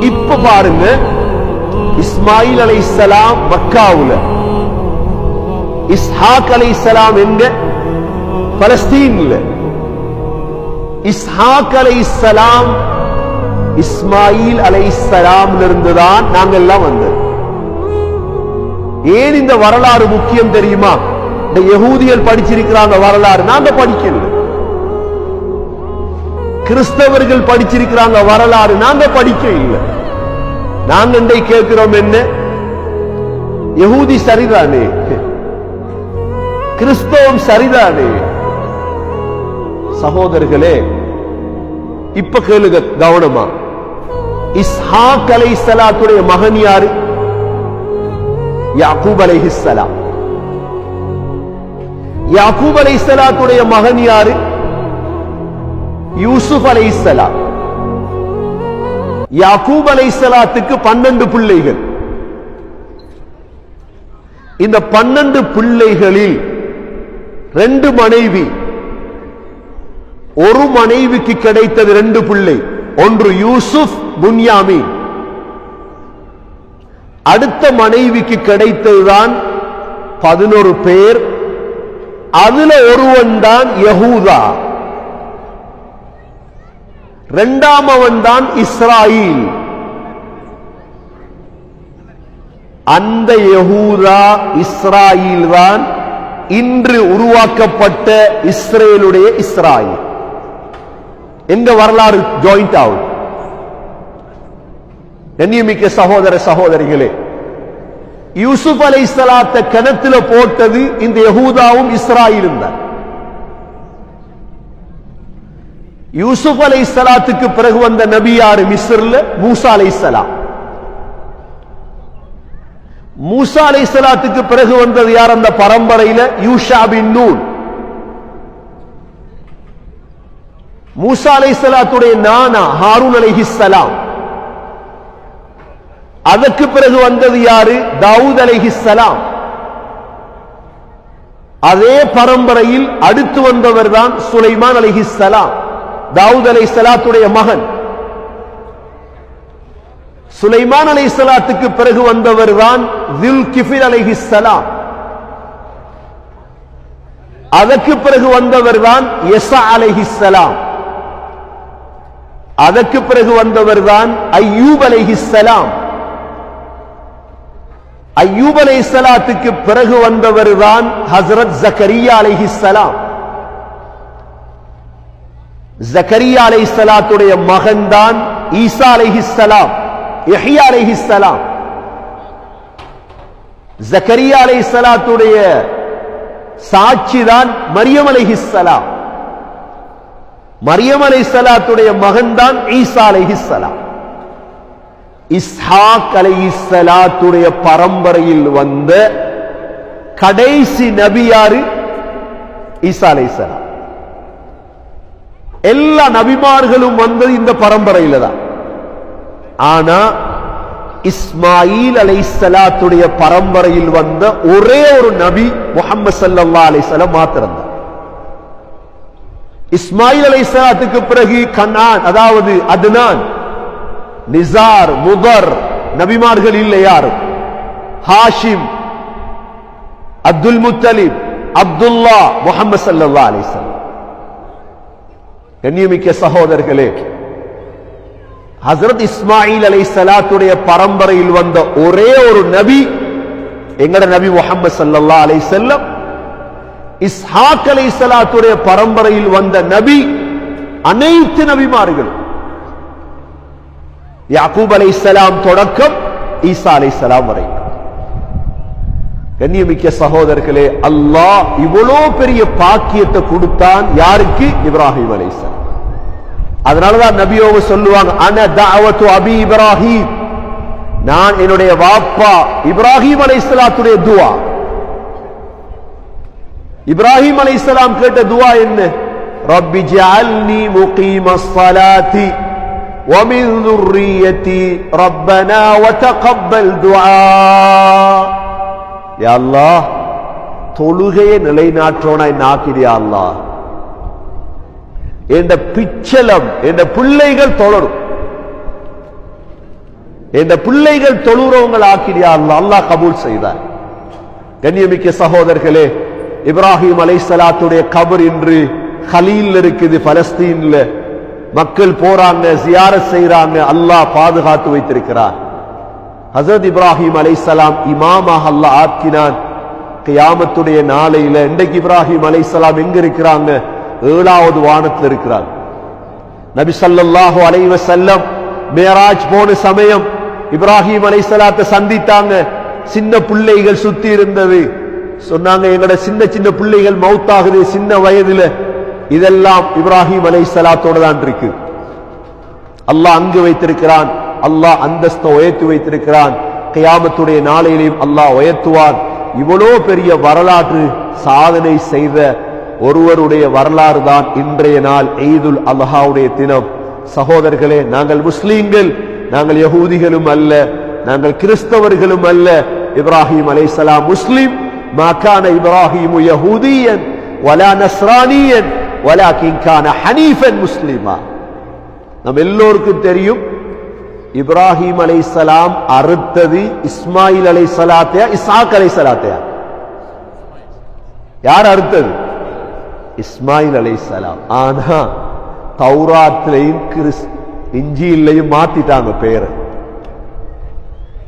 இப்ப பாருங்க இஸ்மாயில் அலை இஸ்லாம் மக்காவுல. இஸ்ஹாக் அலைஹிஸ்ஸலாம் எங்க? பலஸ்தீன்ல. இஸ்ஹாக் அலைஹிஸ்ஸலாம் இஸ்மாயில் அலை இஸ்லாம்ல இருந்துதான் நாங்க எல்லாம் வந்தோம் ஏன் இந்த வரலாறு முக்கியம் தெரியுமா? இந்த யகூதியல் படிச்சிருக்கிறாங்க வரலாறு நாங்க படிக்கல. கிறிஸ்தவர்கள் படிச்சிருக்கிறாங்க வரலாறு. நாங்க படிக்க இல்லை நாங்க இன்றை கேட்கிறோம் என்ன? யகூதி சரிதானே? கிறிஸ்தவம் சரிதானே? சகோதரர்களே இப்ப கேளுங்க கவனமா. இஸ்ஹாக் சலாத்துடைய மகன் யாரு? யாக்கூப் ஹிஸ்லா யாக்கூப் அலைஹிஸ்ஸலாத்துடைய மகன் யாரு? யூசுப் அலைஹிஸ்ஸலாம். யாக்கூப் அலைஹிஸ்ஸலாத்துக்கு பன்னெண்டு பிள்ளைகள். இந்த பன்னெண்டு பிள்ளைகளில் ரெண்டு மனைவி. ஒரு மனைவிக்கு கிடைத்தது ரெண்டு பிள்ளை. ஒன்று யூசுப் புன்யாமி அடுத்த மனைவிக்கு கிடைத்ததுதான் பதினொரு பேர். அதுல ஒருவன் தான் யகூதா. இரண்டாம் அவன் தான் இஸ்ராயில். அந்த யகூதா இஸ்ராயில் தான் இன்று உருவாக்கப்பட்ட இஸ்ரேலுடைய இஸ்ராயில். எங்க வரலாறு ஜாயிண்ட் ஆகும்? கண்ணியமிக்க சகோதர சகோதரிகளே யூசுப் அலை இஸ்லாத்தை கிணத்துல போட்டது இந்த யகூதாவும் இஸ்ராயிலும் தான். யூசுப் அலை சலாத்துக்கு பிறகு வந்த நபி யாரு? மிஸ்ர்ல மூசா அலை சலாம் மூசா அலை சலாத்துக்கு பிறகு வந்தது யார்? அந்த பரம்பரையில யூஷா பின் நூன். மூசா அலை சலாத்துடைய நானா ஹாரூன் சலாம் அதற்கு பிறகு வந்தது யாரு? தாவூத் சலாம் அதே பரம்பரையில் அடுத்து வந்தவர் தான் சுலைமான் அலைஹிஸ்ஸலாம். தாவூத் அலைஹிஸ்ஸலாத்துடைய மகன். சுலைமான் அலைஹிஸ்ஸலாத்துக்கு பிறகு வந்தவர் தான் தில் கிஃபில் அலைஹிஸ்ஸலாம். அதற்கு பிறகு வந்தவர் தான் எசா அலைஹிஸ்ஸலாம். அதற்கு பிறகு வந்தவர் தான் ஐயூப் அலைஹிஸ்ஸலாம். ஐயூப் சலாத்துக்கு பிறகு வந்தவர் தான் ஹசரத் ஜக்கரியா அலைஹிஸ்ஸலாம். ஜக்கரியா அலை இஸ்லாத்துடைய மகன் தான் ஈசா அலைஹிஸ்ஸலாம் யஹ்யா அலைஹிஸ்ஸலாம். ஜக்கரியா அலை இஸ்லாத்துடைய சாட்சி தான் மரியம் அலைஹிஸ்ஸலாம். மரியம் அலை இஸ்லாத்துடைய மகன் தான் ஈசா அலைஹிஸ்ஸலாம். இஸ்ஹாக் அலை இஸ்லாத்துடைய பரம்பரையில் வந்த கடைசி நபி ஈசா அலை இஸ்லாம் எல்லா நபிமார்களும் வந்தது இந்த பரம்பரையில தான் ஆனா இஸ்மாயில் அலை சலாத்துடைய பரம்பரையில் வந்த ஒரே ஒரு நபி முகமது சல்லா அலைஹி வஸல்லம் மாத்திரம்தான். இஸ்மாயில் அலைஹிஸ்ஸலாத்துக்கு பிறகு கனான் அதாவது அதுனான் நிசார் முகர் நபிமார்கள் இல்லை யாரும். ஹாஷிம் அப்துல் முத்தலிப் அப்துல்லா முகமது சல்லா அலைஹி கண்ணியமிக்க சகோதரர்களே ஹசரத் இஸ்மாயில் அலை சலாத்துடைய பரம்பரையில் வந்த ஒரே ஒரு நபி எங்கட நபி முகமது சல்லா அலை செல்லம் இஸ்ஹாக் அலை சலாத்துடைய பரம்பரையில் வந்த நபி அனைத்து நபிமார்கள். யாக்கூப் அலை சலாம் தொடக்கம் ஈசா அலை சலாம் வரை. கண்ணியமிக்க சகோதரர்களே அல்லாஹ் இவ்வளோ பெரிய பாக்கியத்தை கொடுத்தான் யாருக்கு இப்ராஹிம் அலைசலாம் அதனாலதான் நபியோக சொல்லுவாங்க அன தாவத்து அபி இப்ராஹிம் நான் என்னுடைய வாப்பா இப்ராஹிம் அலைஹிஸ்ஸலாத்துடைய துவா இப்ராஹிம் அலைஹிஸ்ஸலாம் கேட்ட துவா என்ன ரப்பி ஜஅல்னி முகீமஸ் ஸலாத்தி ومن ذريتي ربنا وتقبل دعاء யா தொழுகையை நிலைநாற்றோனாய் நாக்கிறியா அல்லாஹ்? என்ற பிச்சலம் என்ற பிள்ளைகள் தொடரும் என்ற பிள்ளைகள் தொழுகிறவங்கள் ஆக்கிறியா அல்லாஹ்? கபூல் செய்தார். கண்ணியமிக்க சகோதரர்களே இப்ராஹிம் அலைசலாத்துடைய கபர் இன்று ஹலீல் இருக்குது பலஸ்தீன்ல. மக்கள் போறாங்க ஜியாரத் செய்யறாங்க அல்லாஹ் பாதுகாத்து வைத்திருக்கிறார். ஹசரத் இப்ராஹிம் அலைசலாம் இமாமாக அல்லாஹ் ஆக்கினான். கியாமத்துடைய நாளையில இன்றைக்கு இப்ராஹிம் அலைசலாம் எங்க இருக்கிறாங்க? ஏழாவது வானத்தில் இருக்கிறார். நபி ஸல்லல்லாஹு அலைவ செல்லம் மேராஜ் போன சமயம் இப்ராஹிம் அலைஹிஸ்ஸலாத்தை சந்தித்தாங்க. சின்ன பிள்ளைகள் சுத்தி இருந்தது. சொன்னாங்க எங்கட சின்ன சின்ன பிள்ளைகள் மவுத்தாகுது சின்ன வயதுல. இதெல்லாம் இப்ராஹிம் அலைஹிஸ்ஸலாத்தோட தான் இருக்கு. அல்லாஹ் அங்கு வைத்திருக்கிறான். அல்லாஹ் அந்தஸ்த உயர்த்தி வைத்திருக்கிறான். கியாமத்துடைய நாளையிலையும் அல்லாஹ் உயர்த்துவான். இவ்வளோ பெரிய வரலாற்று சாதனை செய்த ஒருவருடைய வரலாறு தான் இன்றைய நாள் ஈதுல் அல்ஹாவுடைய தினம். சகோதரர்களே நாங்கள் முஸ்லீம்கள் நாங்கள் யகூதிகளும் அல்ல நாங்கள் கிறிஸ்தவர்களும் அல்ல. இப்ராஹிம் அலைசலாம் முஸ்லீம். மாக்கான இப்ராஹிம் யகூதியன் வலா நஸ்ரானியன் வலா கிங்கான ஹனீஃபன் முஸ்லிமா. நம் எல்லோருக்கும் தெரியும் இப்ராஹிம் அலைஹிஸ்ஸலாம் அறுத்தது இஸ்மாயில் அலை சலாத்தையா இசாக் அலை சலாத்தையா யார் அறுத்தது? இஸ்மாயில் அலைஹிஸ்ஸலாம். ஆனா தௌராத்திலையும் கிறிஸ் இஞ்சியிலையும் மாத்திட்டாங்க பேரை.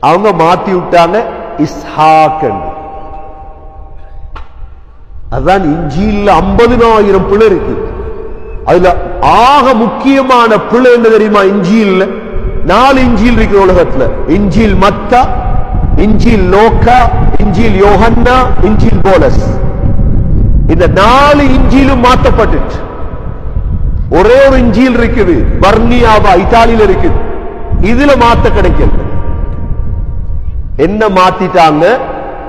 அவங்க மாத்தி விட்டாங்க இஸ்ஹாக் அதான் இஞ்சியில் ஐம்பதுனாயிரம் பிள்ளை இருக்கு. அதுல ஆக முக்கியமான பிள்ளை என்ன தெரியுமா இஞ்சியில்? நாலு இஞ்சியில் இருக்கு உலகத்துல. இஞ்சில் மத்தா இஞ்சில் லோக்கா இஞ்சில் யோகன்னா இஞ்சில் போலஸ். இந்த நாலு இஞ்சிலும் மாற்றப்பட்டுச்சு. ஒரே ஒரு இஞ்சியில் இருக்குது பர்னியாவா இத்தாலியில இருக்குது. இதுல மாத்த கிடைக்கல. என்ன மாத்திட்டாங்க?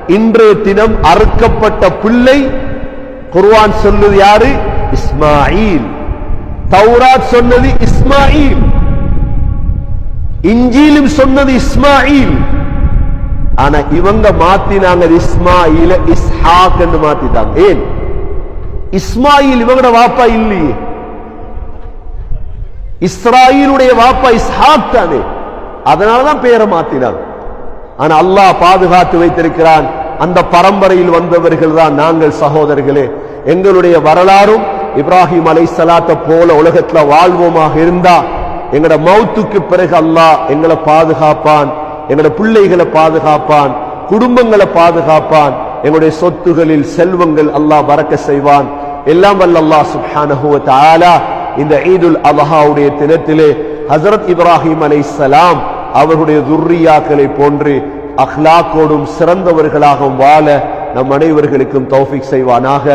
இன்றைய தினம் அறுக்கப்பட்ட பிள்ளை குர்வான் சொல்லுது யாரு? இஸ்மாயில். தௌராத் சொன்னது இஸ்மாயில். இஞ்சிலும் சொன்னது இஸ்மாயில். ஆனா இவங்க மாத்தினாங்க இஸ்மாயில இஸ்ஹாக் என்று மாத்திட்டாங்க. ஏன்? இஸ்மாயில் இவங்களோட வாப்பா இல்லையே. இஸ்ராயிலுடைய வாப்பா இஸ்ஹாக் தானே. அதனாலதான் பேரை மாத்தினாங்க. ஆனா அல்லாஹ் பாதுகாத்து வைத்திருக்கிறான். அந்த பரம்பரையில் வந்தவர்கள் தான் நாங்கள் சகோதரர்களே. எங்களுடைய வரலாறும் இப்ராஹிம் அலை சலாத்த போல உலகத்துல வாழ்வோமாக இருந்தா எங்கட மௌத்துக்கு பிறகு அல்லாஹ் எங்களை பாதுகாப்பான் எங்களோட பிள்ளைகளை பாதுகாப்பான் குடும்பங்களை பாதுகாப்பான் எங்களுடைய சொத்துகளில் செல்வங்கள் அல்லாஹ் பறக்க செய்வான். எல்லாம் வல்ல அல்லாஹ் சுஹான தஆலா இந்த ஈதுல் அல்ஹாவுடைய தினத்திலே ஹசரத் இப்ராஹிம் அலைஹிஸ்ஸலாம் அவருடைய துர்ரியாக்களை போன்று அஹ்லாக்கோடும் சிறந்தவர்களாகவும் வாழ நம் அனைவர்களுக்கும் தௌஃபிக் செய்வானாக.